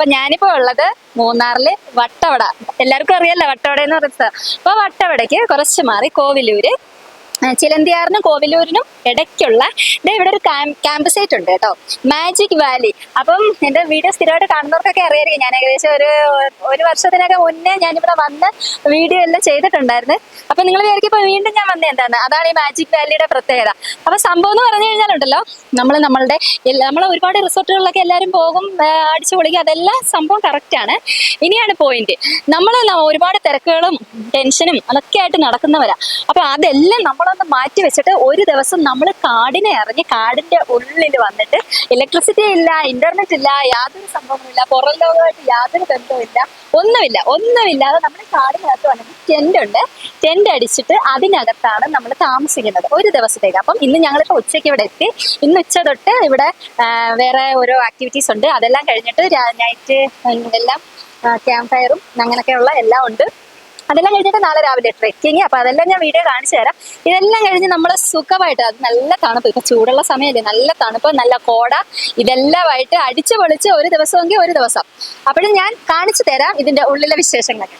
അപ്പൊ ഞാനിപ്പോ ഉള്ളത് മൂന്നാറിൽ വട്ടവട. എല്ലാവർക്കും അറിയാലോ വട്ടവട എന്ന് പറയുന്നത്. അപ്പൊ വട്ടവടയ്ക്ക് കുറച്ച് മാറി കോവിലൂര് ചിലന്തിയാറിനും കോവിലൂരിനും ഇടയ്ക്കുള്ള ദേ ഇവിടെ ഒരു ക്യാമ്പ് സൈറ്റ് ഉണ്ട് കേട്ടോ. മാജിക് വാലി അപ്പം എന്റെ വീഡിയോ സ്ഥിരമായിട്ട് കാണുന്നവർക്കൊക്കെ അറിയായിരിക്കും. ഞാൻ ഏകദേശം ഒരു ഒരു വർഷത്തിനൊക്കെ മുന്നേ ഞാനിവിടെ വന്ന് വീഡിയോ എല്ലാം ചെയ്തിട്ടുണ്ടായിരുന്നു. അപ്പൊ നിങ്ങൾ വിചാരിക്കും ഇപ്പൊ വീണ്ടും ഞാൻ വന്നത് എന്താണ്? അതാണ് ഈ മാജിക് വാലിയുടെ പ്രത്യേകത. അപ്പൊ സംഭവം എന്ന് പറഞ്ഞു കഴിഞ്ഞാലുണ്ടല്ലോ നമ്മൾ നമ്മളുടെ നമ്മൾ ഒരുപാട് റിസോർട്ടുകളിലൊക്കെ എല്ലാവരും പോകും അടിച്ചു പൊളിക്കും. അതെല്ലാം സംഭവം കറക്റ്റ് ആണ്. ഇനിയാണ് പോയിന്റ് നമ്മൾ ഒരുപാട് തിരക്കുകളും ടെൻഷനും അതൊക്കെ ആയിട്ട് നടക്കുന്നവരാ. അപ്പൊ അതെല്ലാം നമ്മളൊന്ന് മാറ്റി വെച്ചിട്ട് ഒരു ദിവസം നമ്മൾ കാടിനെ ഇറങ്ങി കാടിന്റെ ഉള്ളിൽ വന്നിട്ട് ഇലക്ട്രിസിറ്റി ഇല്ല ഇന്റർനെറ്റ് ഇല്ല യാതൊരു സംഭവമില്ല പുറം ലോകമായിട്ട് യാതൊരു ബന്ധവുമില്ല ഒന്നുമില്ല ഒന്നുമില്ലാതെ നമ്മൾ കാടിനകത്ത് വന്നിട്ട് ടെന്റ് ഉണ്ട്. ടെന്റ് അടിച്ചിട്ട് അതിനകത്താണ് നമ്മൾ താമസിക്കുന്നത് ഒരു ദിവസത്തേക്ക്. അപ്പം ഇന്ന് ഞങ്ങളിപ്പോൾ ഉച്ചയ്ക്ക് ഇവിടെ എത്തി. ഇന്ന് ഉച്ച തൊട്ട് ഇവിടെ വേറെ ഓരോ ആക്ടിവിറ്റീസ് ഉണ്ട്. അതെല്ലാം കഴിഞ്ഞിട്ട് നൈറ്റ് എല്ലാം ക്യാമ്പ് ഫയറും അങ്ങനെയൊക്കെയുള്ള എല്ലാം ഉണ്ട്. അതെല്ലാം കഴിഞ്ഞിട്ട് നാളെ രാവിലെ ട്രെക്കിങ് അപ്പൊ അതെല്ലാം ഞാൻ വീഡിയോ കാണിച്ചു തരാം. ഇതെല്ലാം കഴിഞ്ഞ് നമ്മൾ സുഖമായിട്ട് അത് നല്ല തണുപ്പ്. ഇപ്പൊ ചൂടുള്ള സമയമല്ലേ നല്ല തണുപ്പ് നല്ല കോട. ഇതെല്ലാമായിട്ട് അടിച്ചു പൊളിച്ച് ഒരു ദിവസമെങ്കിൽ ഒരു ദിവസം. അപ്പോഴും ഞാൻ കാണിച്ചു തരാം ഇതിന്റെ ഉള്ളിലെ വിശേഷങ്ങളൊക്കെ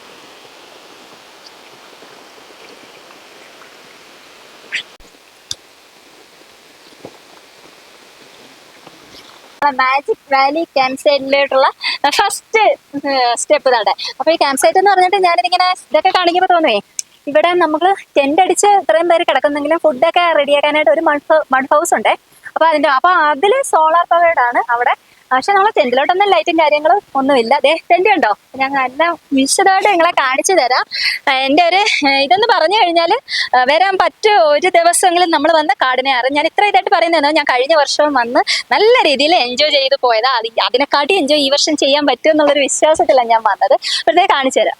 മാജിക് വാലി ക്യാമ്പ് സൈറ്റിലോട്ടുള്ള ഫസ്റ്റ് സ്റ്റെപ്പ് ഇതാണ് അപ്പൊ ഈ ക്യാമ്പ് സൈറ്റ് എന്ന് പറഞ്ഞിട്ട് ഞാനിതിങ്ങനെ ഇതൊക്കെ കാണിക്കുമ്പോൾ തോന്നുവേ ഇവിടെ നമ്മൾ ടെന്റ് അടിച്ച് ഇത്രയും പേര് കിടക്കുന്നെങ്കിലും ഫുഡൊക്കെ റെഡിയാക്കാനായിട്ട് ഒരു മഡ് ഹൗസ് ഉണ്ട്. അപ്പൊ അതിന്റെ അപ്പൊ അതിൽ സോളാർ പവേഡ് ആണ് അവിടെ പക്ഷെ നമ്മളെ ടെന്റിലോട്ടൊന്നും ലൈറ്റും കാര്യങ്ങളും ഒന്നുമില്ല. അതെ ടെന്റ് ഉണ്ടോ ഞാൻ നല്ല വിശദമായിട്ട് നിങ്ങളെ കാണിച്ചു തരാം. എന്റെ ഒരു ഇതെന്ന് പറഞ്ഞു കഴിഞ്ഞാൽ വരാൻ പറ്റുമോ ഒരു ദിവസമെങ്കിലും നമ്മൾ വന്ന് കാടിനെ അറിയാം ഞാൻ ഇത്ര ഇതായിട്ട് പറയുന്നത് ഞാൻ കഴിഞ്ഞ വർഷവും വന്ന് നല്ല രീതിയിൽ എൻജോയ് ചെയ്ത് പോയതാ. അത് അതിനെക്കാട്ടി എൻജോയ് ഈ വർഷം ചെയ്യാൻ പറ്റും എന്നുള്ളൊരു വിശ്വാസത്തിലാണ് ഞാൻ വന്നത്. വെറുതെ കാണിച്ചു തരാം.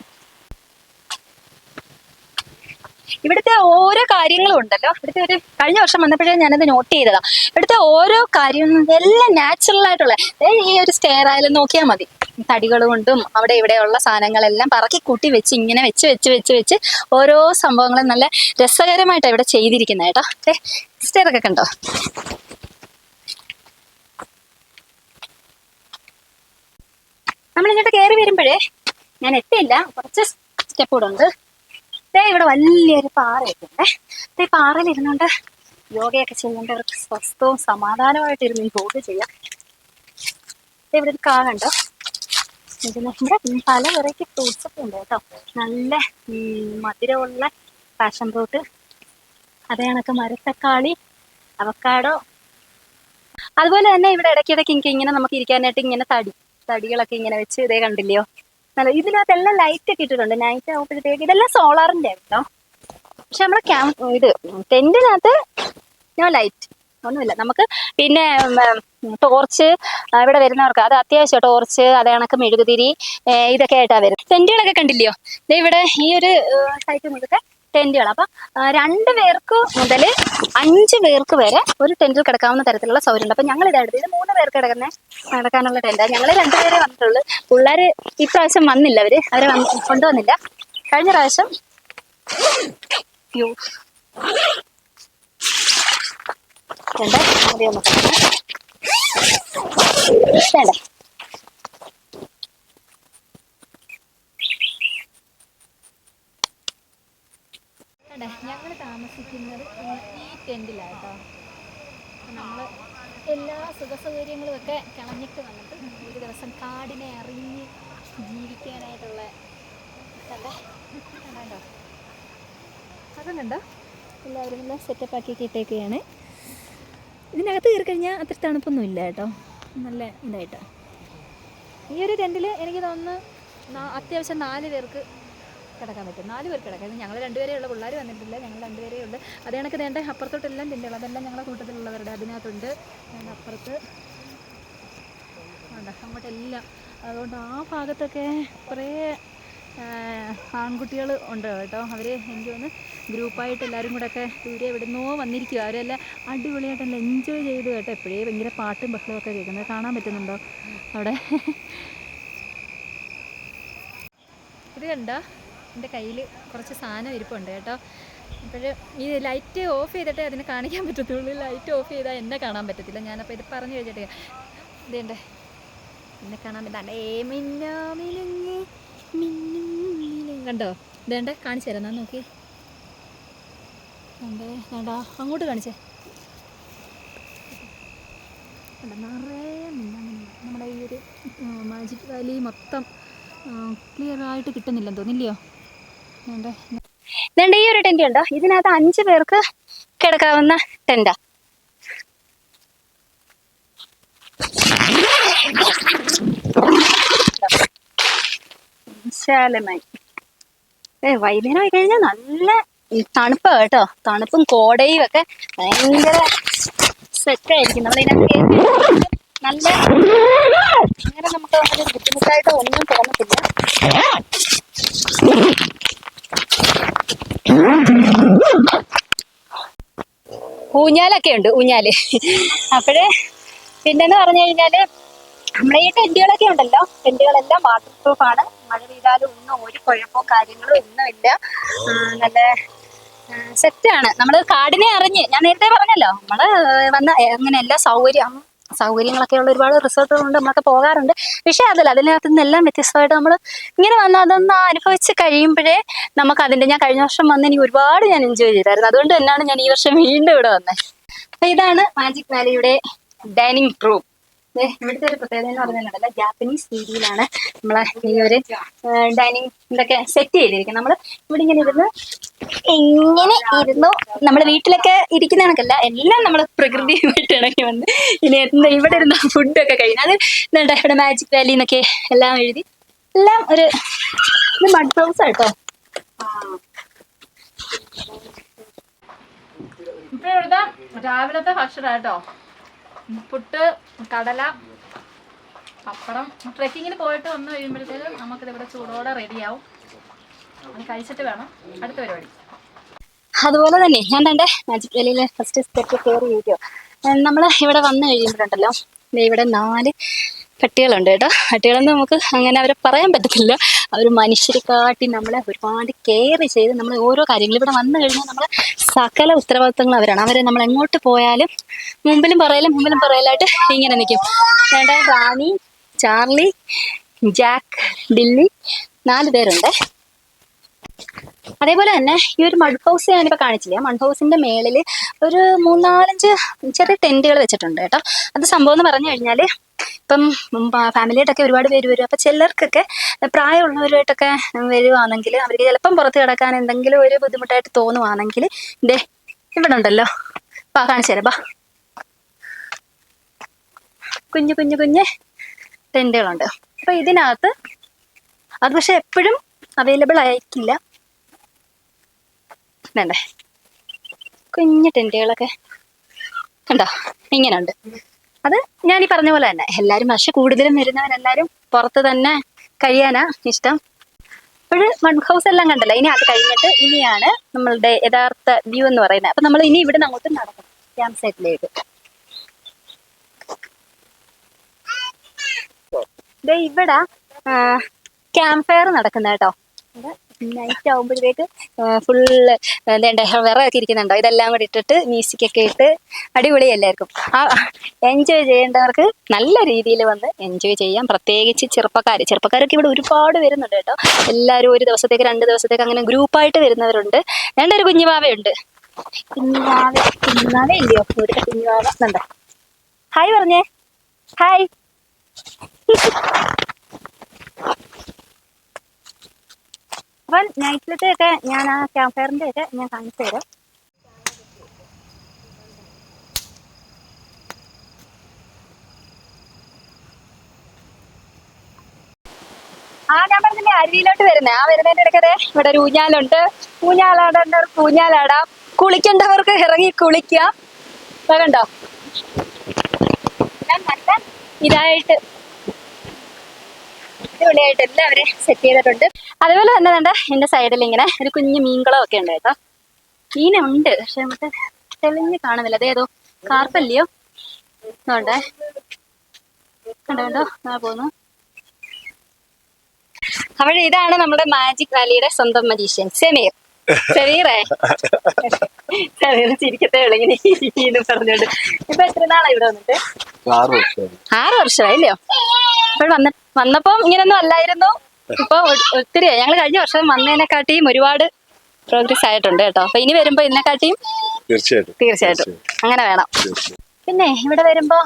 ഇവിടുത്തെ ഓരോ കാര്യങ്ങളും ഉണ്ടല്ലോ. ഇവിടുത്തെ ഒരു കഴിഞ്ഞ വർഷം വന്നപ്പോഴേ ഞാനത് നോട്ട് ചെയ്തതാ. ഇവിടുത്തെ ഓരോ കാര്യങ്ങളും എല്ലാം നാച്ചുറൽ ആയിട്ടുള്ള ഈ ഒരു സ്റ്റെയർ ആയാലും നോക്കിയാൽ മതി. തടികൾ കൊണ്ടും അവിടെ ഇവിടെയുള്ള സാധനങ്ങളെല്ലാം പറക്കി കൂട്ടി വെച്ച് ഇങ്ങനെ വെച്ച് വെച്ച് വെച്ച് വെച്ച് ഓരോ സംഭവങ്ങളും നല്ല രസകരമായിട്ടാണ് ഇവിടെ ചെയ്തിരിക്കുന്നത് കേട്ടോ. ഒക്കെ കണ്ടോ? നമ്മൾ ഇങ്ങോട്ട് കയറി വരുമ്പോഴേ ഞാൻ എത്തിയില്ല. കുറച്ച് സ്റ്റെപ്പ് കൂടെ ഉണ്ട്. ദേ ഇവിടെ വലിയൊരു പാറയൊക്കെ ദേ പാറയിൽ ഇരുന്നുകൊണ്ട് യോഗയൊക്കെ ചെയ്യേണ്ടവർക്ക് സ്വസ്ഥവും സമാധാനമായിട്ട് ഇരുന്ന് യോഗ ചെയ്യാം. ഇവിടെ ഒരു ഇതിന് ഇവിടെ പല വെറൈറ്റി ഫ്രൂട്ട്സ് ഒക്കെ ഉണ്ട് കേട്ടോ. നല്ല മധുരമുള്ള പാഷൻ ഫ്രൂട്ട് അതേ കണക്ക് മരത്തക്കാളി അവക്കാടോ. അതുപോലെ തന്നെ ഇവിടെ ഇടയ്ക്കിടയ്ക്ക് ഇങ്ങനെ നമുക്ക് ഇരിക്കാനായിട്ട് ഇങ്ങനെ തടി തടികളൊക്കെ ഇങ്ങനെ വെച്ച് ഇതേ കണ്ടില്ലയോ? നല്ല ഇതിനകത്തെല്ലാം ലൈറ്റ് ഒക്കെ ഇട്ടിട്ടുണ്ട്. നൈറ്റ് ആകുമ്പോഴത്തേക്ക് ഇതെല്ലാം സോളാറിന്റെ ആയിരുന്നോ പക്ഷെ നമ്മുടെ ക്യാമ്പ് ഇത് ടെന്റിനകത്ത് ഞാൻ ലൈറ്റ് ഒന്നുമില്ല. നമുക്ക് പിന്നെ ടോർച്ച് ഇവിടെ വരുന്നവർക്ക് അത് അത്യാവശ്യം ടോർച്ച് അത് കണക്ക് മെഴുകുതിരി ഇതൊക്കെ ആയിട്ടാണ് വരുന്നത്. ടെന്റുകളൊക്കെ കണ്ടില്ലയോ? ഇവിടെ ഈ ഒരു സൈറ്റ് മുഴുക്കെ ടെന്റുകൾ അപ്പൊ രണ്ട് പേർക്ക് മുതൽ അഞ്ച് പേർക്ക് വരെ ഒരു ടെന്റിൽ കിടക്കാവുന്ന തരത്തിലുള്ള സൗകര്യം ഉണ്ട് അപ്പൊ ഞങ്ങൾ ഇതായിട്ട് ഇത് മൂന്ന് പേർക്ക് കിടക്കുന്ന കിടക്കാനുള്ള ടെന്റാണ് ഞങ്ങൾ രണ്ടുപേരെ വന്നിട്ടുള്ളൂ. പിള്ളേര് ഇപ്രാവശ്യം വന്നില്ല അവർ. അവരെ വന്ന് കൊണ്ടുവന്നില്ല. കഴിഞ്ഞ പ്രാവശ്യം വേണ്ട ആദ്യം ഒന്ന് കാണാം. വേണ്ട ഞങ്ങൾ താമസിക്കുന്നത് ഈ ടെന്റിലാണ് കേട്ടോ നമ്മൾ എല്ലാ സുഖ സൗകര്യങ്ങളും ഒക്കെ കളഞ്ഞിട്ട് വന്നിട്ട് ഒരു ദിവസം കാടിനെ അറിഞ്ഞ് ജീവിക്കാനായിട്ടുള്ള കണ്ടേ കണ്ടോ? അതും കണ്ടോ എല്ലാവരും എല്ലാം സെറ്റപ്പ് ആക്കി ഇട്ടേക്കുകയാണ്. ഇതിനകത്ത് കയറി കഴിഞ്ഞാൽ അത്ര തണുപ്പൊന്നും ഇല്ല കേട്ടോ. നല്ല ഇതായിട്ടോ. ഈ ഒരു ടെന്റിൽ എനിക്ക് തോന്നുന്നു അത്യാവശ്യം നാല് പേർക്ക് കിടക്കാൻ പറ്റും. നാല് പേർക്ക് കിടക്കാം. ഞങ്ങൾ രണ്ടുപേരേ ഉള്ള. പിള്ളേർ വന്നിട്ടില്ല. ഞങ്ങൾ രണ്ടുപേരേ ഉള്ളൂ. അത് കണക്ക് വേണ്ട അപ്പുറത്തോട്ടെല്ലാം ടെന്റുകൾ അതെല്ലാം ഞങ്ങളുടെ കൂട്ടത്തിലുള്ളവരുടെ അതിനകത്തുണ്ട്. ഞങ്ങളുടെ അപ്പുറത്ത് വേണ്ട അങ്ങോട്ടെല്ലാം. അതുകൊണ്ട് ആ ഭാഗത്തൊക്കെ കുറേ ആൺകുട്ടികൾ ഉണ്ട് കേട്ടോ. അവർ എനിക്ക് തോന്നുന്നു ഗ്രൂപ്പായിട്ട് എല്ലാവരും കൂടെ ഒക്കെ ദൂരെ എവിടുന്നോ വന്നിരിക്കുക അവരെല്ലാം അടിപൊളിയായിട്ടല്ല എൻജോയ് ചെയ്ത് കേട്ടോ. എപ്പോഴേ ഭയങ്കര പാട്ടും ബഹളവും ഒക്കെ കേൾക്കുന്നത് കാണാൻ പറ്റുന്നുണ്ടോ അവിടെ? ഇത് കണ്ടോ? എന്റെ കയ്യിൽ കുറച്ച് സാധനം ഇരിപ്പുണ്ട് കേട്ടോ. അപ്പോൾ ഈ ലൈറ്റ് ഓഫ് ചെയ്തിട്ടേ അതിനെ കാണിക്കാൻ പറ്റത്തുള്ളൂ. ലൈറ്റ് ഓഫ് ചെയ്താൽ എന്നെ കാണാൻ പറ്റത്തില്ല. ഞാനപ്പോൾ ഇത് പറഞ്ഞു കഴിഞ്ഞിട്ട് ഇതേണ്ടേ എന്നെ കാണാൻ പറ്റാണ്ട് കണ്ടോ? ഇതേണ്ട കാണിച്ചു തരാം. ഞാൻ നോക്കി. വേണ്ടേ വേണ്ടാ അങ്ങോട്ട് കാണിച്ചേ. നിറയെ. നമ്മുടെ ഈ ഒരു മാജിക് വാലി മൊത്തം ക്ലിയർ ആയിട്ട് കിട്ടുന്നില്ലെന്ന് തോന്നില്ലയോ ഇതേണ്ട ഈ ഒരു ടെന്റ് ഉണ്ടോ ഇതിനകത്ത് അഞ്ച് പേർക്ക് കിടക്കാവുന്ന ടെന്റാ വിശാലമായി ഏ വൈകുന്നേരം ആയി കഴിഞ്ഞാൽ നല്ല തണുപ്പാ കേട്ടോ. തണുപ്പും കോടയും ഒക്കെ ഭയങ്കര സെറ്റായിരിക്കും. നമ്മളിതിനകത്ത് നല്ല നമുക്ക് ബുദ്ധിമുട്ടായിട്ട് ഒന്നും തോന്നത്തില്ല. ഊഞ്ഞാലൊക്കെ ഉണ്ട് ഊഞ്ഞാൽ. അപ്പോഴേ പിന്നെന്ന് പറഞ്ഞു കഴിഞ്ഞാൽ നമ്മളെ ഈ ടെന്റുകളൊക്കെ ഉണ്ടല്ലോ. ടെന്റുകളെല്ലാം വാട്ടർ പ്രൂഫ് ആണ്. മഴ പെയ്താലും ഒന്നും ഒരു കുഴപ്പമോ കാര്യങ്ങളോ ഒന്നുമില്ല നല്ല സെറ്റാണ് നമ്മൾ കാടിനെ അറിഞ്ഞ് ഞാൻ നേരത്തെ പറഞ്ഞല്ലോ നമ്മൾ വന്ന അങ്ങനെ എല്ലാ സൗകര്യം സൗകര്യങ്ങളൊക്കെ ഉള്ള ഒരുപാട് റിസോർട്ടുകളുണ്ട് നമ്മളൊക്കെ പോകാറുണ്ട്. പക്ഷെ അതല്ല അതിനകത്ത് നിന്നെല്ലാം വ്യത്യസ്തമായിട്ട് നമ്മൾ ഇങ്ങനെ വന്ന് അതൊന്ന് അനുഭവിച്ച് കഴിയുമ്പോഴേ നമുക്ക് അതിന്റെ ഞാൻ കഴിഞ്ഞ വർഷം വന്ന് എനിക്ക് ഒരുപാട് ഞാൻ എൻജോയ് ചെയ്തായിരുന്നു. അതുകൊണ്ട് തന്നെയാണ് ഞാൻ ഈ വർഷം വീണ്ടും ഇവിടെ വന്നത്. അപ്പൊ ഇതാണ് മാജിക് വാലിയുടെ ഡൈനിങ് റൂം ഇവിടുത്തെ ഒരു പ്രത്യേകത എന്ന് പറഞ്ഞാൽ ജാപ്പനീസ് രീതിയിലാണ് നമ്മളെ ഈ ഒരു ഡൈനിങ് ഇതൊക്കെ സെറ്റ് ചെയ്തിരിക്കുന്നത്. നമ്മൾ ഇവിടെ ഇങ്ങനെ ഇരുന്ന് എങ്ങനെ ഇരുന്നു നമ്മൾ വീട്ടിലൊക്കെ ഇരിക്കുന്ന കണക്കല്ല എല്ലാം നമ്മൾ പ്രകൃതിയുമായിട്ട് ഇണങ്ങി വന്ന് ഇനി എന്താ ഇവിടെ ഇരുന്ന ഫുഡൊക്കെ കഴിയുന്നത് അത് എന്താ ഇവിടെ മാജിക് വാലി എന്നൊക്കെ എല്ലാം എഴുതി. എല്ലാം ഒരു മഡ് ഹൗസ് കേട്ടോ ഇപ്പൊ ഇവിടുത്തെ രാവിലത്തെ ഭക്ഷണം കേട്ടോ പുട്ട് കടല പപ്പടം. ട്രെക്കിങ്ങിന് പോയിട്ട് വന്നു കഴിയുമ്പോഴത്തേക്കും നമുക്കിത് ഇവിടെ ചൂടോടെ റെഡിയാവും. അത് കഴിച്ചിട്ട് വേണം അടുത്ത പരിപാടി. അതുപോലെ തന്നെ ഞാൻ തന്റെ മാജിക് വാലിയിലെ ഫസ്റ്റ് സ്റ്റെപ്പ് കയറി ഇരിക്കുമോ നമ്മൾ ഇവിടെ വന്നു കഴിയുമ്പോഴുണ്ടല്ലോ. ഇവിടെ നാല് പട്ടികളുണ്ട് കേട്ടോ. പട്ടികളെന്ന് നമുക്ക് അങ്ങനെ അവരെ പറയാൻ പറ്റത്തില്ല. അവർ മനുഷ്യരെ കാട്ടി നമ്മളെ ഒരുപാട് കെയർ ചെയ്ത് നമ്മൾ ഓരോ കാര്യങ്ങൾ ഇവിടെ വന്നു കഴിഞ്ഞാൽ നമ്മളെ സകല ഉത്തരവാദിത്തങ്ങൾ അവരാണ്. അവരെ നമ്മൾ എങ്ങോട്ട് പോയാലും മുമ്പിലും പറയലും മുമ്പിലും പറയലായിട്ട് ഇങ്ങനെ നിൽക്കും വേണ്ട റാണി ചാർലി ജാക്ക് ബില്ലി നാല് പേരുണ്ട്. അതേപോലെ തന്നെ ഈ ഒരു മഡ് ഹൗസ് ഞാനിപ്പോൾ കാണിച്ചില്ല. മഡ് ഹൗസിന്റെ മേളിൽ ഒരു മൂന്നാലഞ്ച് ചെറിയ ടെന്റുകൾ വെച്ചിട്ടുണ്ട് കേട്ടോ. അത് സംഭവം എന്ന് പറഞ്ഞു കഴിഞ്ഞാൽ ഇപ്പം ഫാമിലിയായിട്ടൊക്കെ ഒരുപാട് പേര് വരും. അപ്പം ചിലർക്കൊക്കെ പ്രായമുള്ളവരുമായിട്ടൊക്കെ വരുവാണെങ്കിൽ അവർക്ക് ചിലപ്പം പുറത്ത് കിടക്കാൻ എന്തെങ്കിലും ഒരു ബുദ്ധിമുട്ടായിട്ട് തോന്നുവാണെങ്കിൽ ഇതേ ഇവിടെ ഉണ്ടല്ലോ. ബാ കാണിച്ചു തരാം ബാ കുഞ്ഞു കുഞ്ഞു കുഞ്ഞ് ടെന്റുകളുണ്ട് അപ്പം ഇതിനകത്ത് അത് പക്ഷെ എപ്പോഴും അവൈലബിൾ ആയിരിക്കില്ല വേണ്ടേ കുഞ്ഞു ടെന്റുകളൊക്കെ കണ്ടോ? ഇങ്ങനെയുണ്ട് അത് ഞാൻ ഈ പറഞ്ഞ പോലെ തന്നെ. എല്ലാവരും പക്ഷെ കൂടുതലും വരുന്നവരെല്ലാവരും പുറത്ത് തന്നെ കഴിയാനാ ഇഷ്ടം. അപ്പോൾ മൺ ഹൗസ് എല്ലാം കണ്ടല്ലോ. ഇനി അത് കഴിഞ്ഞിട്ട് ഇനിയാണ് നമ്മളുടെ യഥാർത്ഥ വ്യൂ എന്ന് പറയുന്നത്. അപ്പൊ നമ്മൾ ഇനി ഇവിടെ അങ്ങോട്ട് നടക്കണം. ക്യാമ്പ് സൈറ്റിലേക്ക് ഇവിടെ ക്യാമ്പ് ഫയർ നടക്കുന്ന കേട്ടോ. നൈറ്റ് ആകുമ്പോഴത്തേക്ക് ഫുള്ള് എന്താ വിറകൊക്കെ ഇരിക്കുന്നുണ്ടോ? ഇതെല്ലാം കൂടി ഇട്ടിട്ട് മ്യൂസിക് ഒക്കെ ഇട്ട് അടിപൊളിയല്ലായിരിക്കും ആ എൻജോയ് ചെയ്യേണ്ടവർക്ക് നല്ല രീതിയിൽ വന്ന് എൻജോയ് ചെയ്യാം. പ്രത്യേകിച്ച് ചെറുപ്പക്കാർ ചെറുപ്പക്കാരൊക്കെ ഇവിടെ ഒരുപാട് വരുന്നുണ്ട് കേട്ടോ. എല്ലാവരും ഒരു ദിവസത്തേക്ക് രണ്ട് ദിവസത്തേക്ക് അങ്ങനെ ഗ്രൂപ്പായിട്ട് വരുന്നവരുണ്ട്. രണ്ട് ഒരു കുഞ്ഞുവാവയുണ്ട് കുഞ്ഞുവാവ കുഞ്ഞുവാവ ഇല്ലയോ കുഞ്ഞുവാവ എന്നുണ്ടോ ഹായ് പറഞ്ഞേ. ഹായ് അപ്പം നൈറ്റിലത്തെ ഒക്കെ ഞാൻ ആ ക്യാമ്പ് ഫയറിന്റെ ഒക്കെ ഞാൻ കാണിച്ചു തരാം. ആ ഞാൻ പറഞ്ഞില്ലേ അരുവിയിലോട്ട് വരുന്നേ. ആ വരുന്നതിന്റെ ഇടയ്ക്ക് അതെ ഇവിടെ ഒരു ഊഞ്ഞാലുണ്ട്. ഊഞ്ഞാലാടേണ്ടവർക്ക് ഊഞ്ഞാലാടാം. കുളിക്കേണ്ടവർക്ക് ഇറങ്ങി കുളിക്കാം. കണ്ടോ? ഞാൻ നല്ല ഇതായിട്ട് അടിപൊളിയായിട്ട് എല്ലാവരെയും സെറ്റ് ചെയ്തിട്ടുണ്ട്. അതുപോലെ തന്നെ വേണ്ട എന്റെ സൈഡിൽ ഇങ്ങനെ ഒരു കുഞ്ഞു മീൻകുളം ഒക്കെ ഉണ്ട് കേട്ടോ. മീനുണ്ട് പക്ഷെ നമുക്ക് തെളിഞ്ഞ് കാണുന്നില്ല. അതേതോ കാർപ്പല്ലയോ? അതുകൊണ്ടേ കണ്ടോ കണ്ടോ? ആ പോന്നു. അവിടെ ഇതാണ് നമ്മുടെ മാജിക് വാലിയുടെ സ്വന്തം മജീഷ്യൻ സെമീർ. ചെറിയ ചിരിക്കത്തേ ഉള്ളു ഇങ്ങനെ എന്ന് പറഞ്ഞോണ്ട് ഇപ്പൊ എത്ര നാളായി ഇവിടെ വന്നിട്ട്? ആറ് വർഷമായി. ഇല്ലയോ? അപ്പോൾ വന്ന വന്നപ്പം ഇങ്ങനൊന്നും അല്ലായിരുന്നു. ഇപ്പൊ ഒത്തിരി ഞങ്ങൾ ഞങ്ങൾ കഴിഞ്ഞ വർഷം വന്നതിനെക്കാട്ടിയും ഒരുപാട് പ്രോഗ്രസ് ആയിട്ടുണ്ട് കേട്ടോ. അപ്പൊ ഇനി വരുമ്പോ ഇതിനെക്കാട്ടിയും തീർച്ചയായിട്ടും. തീർച്ചയായിട്ടും. അങ്ങനെ വേണം. പിന്നെ ഇവിടെ വരുമ്പോ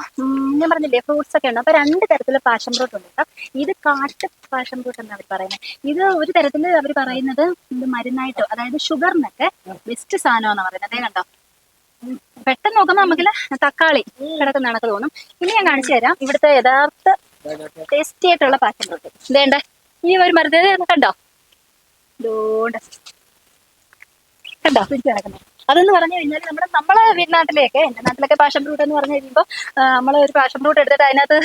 ഞാൻ പറഞ്ഞില്ലേ ഫ്രൂട്ട്സ് ഒക്കെ ഉണ്ട്. അപ്പൊ രണ്ട് തരത്തിലുള്ള പാഷൻ ഫ്രൂട്ട് ഉണ്ട് കേട്ടോ. ഇത് കാട്ട് പാഷൻ ഫ്രൂട്ട് എന്നാണ് അവർ പറയുന്നത്. ഇത് ഒരു തരത്തിൽ അവർ പറയുന്നത് ഇത് മരുന്നായിട്ട് അതായത് ഷുഗറിനൊക്കെ ബെസ്റ്റ് സാധനമാണെന്ന് പറയുന്നത്. അതേ കണ്ടോ? പെട്ടെന്ന് നോക്കുമ്പോൾ നമുക്ക് തക്കാളി കിടക്കുന്ന കണക്ക് തോന്നും. ഇനി ഞാൻ കാണിച്ചു തരാം ഇവിടുത്തെ യഥാർത്ഥ ടേസ്റ്റി ആയിട്ടുള്ള പാഷൻ ഫ്രൂട്ട് ഇതേണ്ട ഈ ഒരു മരുന്ന് കണ്ടോ? ഇതുകൊണ്ട് കണ്ടോ? പിടിച്ചു കിടക്കുന്നത് അതെന്ന് പറഞ്ഞു കഴിഞ്ഞാൽ നമ്മുടെ നമ്മളെ വീട്ടിനാട്ടിലെയൊക്കെ എന്റെ നാട്ടിലൊക്കെ പാഷൻ ഫ്രൂട്ട് എന്ന് പറഞ്ഞു കഴിയുമ്പോൾ നമ്മൾ ഒരു പാഷൻ ഫ്രൂട്ട് എടുത്തിട്ട് അതിനകത്ത്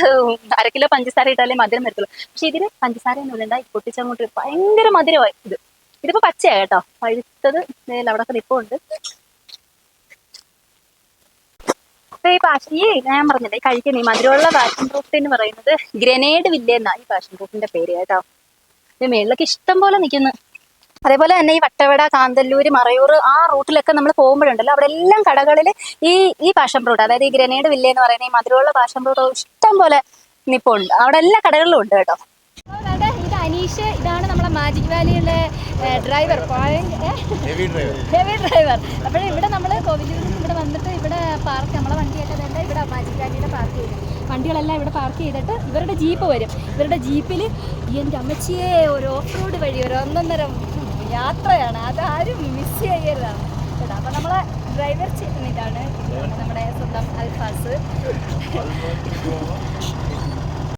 അര കിലോ പഞ്ചസാര ഇട്ടാലേ മധുരം വരത്തുള്ളൂ. പക്ഷെ ഇതിന് പഞ്ചസാര ഒന്നും ഈ പൊട്ടിച്ചങ്ങോട്ട് ഭയങ്കര മധുരമായി ഇത്. ഇതിപ്പോ പച്ചയാ കേട്ടോ. പഴുത്തത് അവിടെ അപ്പൊ ഈ പാഷൻ ഈ ഞാൻ പറഞ്ഞില്ലേ കഴിക്കുന്ന ഈ മധുരമുള്ള പാഷൻ ഫ്രൂട്ട് എന്ന് പറയുന്നത് ഗ്രനേഡ് വില്ല എന്നാ ഈ പാഷൻ ഫ്രൂട്ടിന്റെ പേര് കേട്ടോ. മേളിലൊക്കെ ഇഷ്ടം പോലെ നിൽക്കുന്നു. അതേപോലെ തന്നെ ഈ വട്ടവട കാന്തല്ലൂര് മറയൂർ ആ റൂട്ടിലൊക്കെ നമ്മൾ പോകുമ്പോഴുണ്ടല്ലോ അവിടെ എല്ലാം കടകളിൽ ഈ ഈ പാഷൻ ഫ്രൂട്ട് അതായത് ഈ ഗ്രനേഡ് വില്ല എന്ന് പറയുന്ന ഈ മധുരമുള്ള പാഷൻ ഫ്രൂട്ട് ഇഷ്ടം പോലെ നിപ്പുണ്ട്. അവിടെ എല്ലാ കടകളിലും ഉണ്ട് കേട്ടോ. ഇത് അനീഷ് ഇതാണ് നമ്മുടെ മാജിക് വാലിയിലെ ഡ്രൈവർ ഹെവി ഡ്രൈവർ അപ്പോൾ ഇവിടെ നമ്മൾ കോവിലിൽ നിന്ന് ഇവിടെ വന്നിട്ട് ഇവിടെ പാർക്ക് നമ്മളെ വണ്ടിയൊക്കെ തന്നെ ഇവിടെ മാജിക് വാലിയുടെ പാർക്ക് ചെയ്തു. വണ്ടികളെല്ലാം ഇവിടെ പാർക്ക് ചെയ്തിട്ട് ഇവരുടെ ജീപ്പ് വരും. ഇവരുടെ ജീപ്പിൽ എന്റെ അമ്മച്ചിയെ ഒരു ഓഫ് റോഡ് വഴി ഒരു ഒന്നൊന്നര യാത്രയാണ്. അതാരും മിസ് ചെയ്യരുതാണ് കേട്ടോ അപ്പോൾ നമ്മളെ ഡ്രൈവർ ഇതാണ് നമ്മുടെ സ്വന്തം അൽഫാസ്.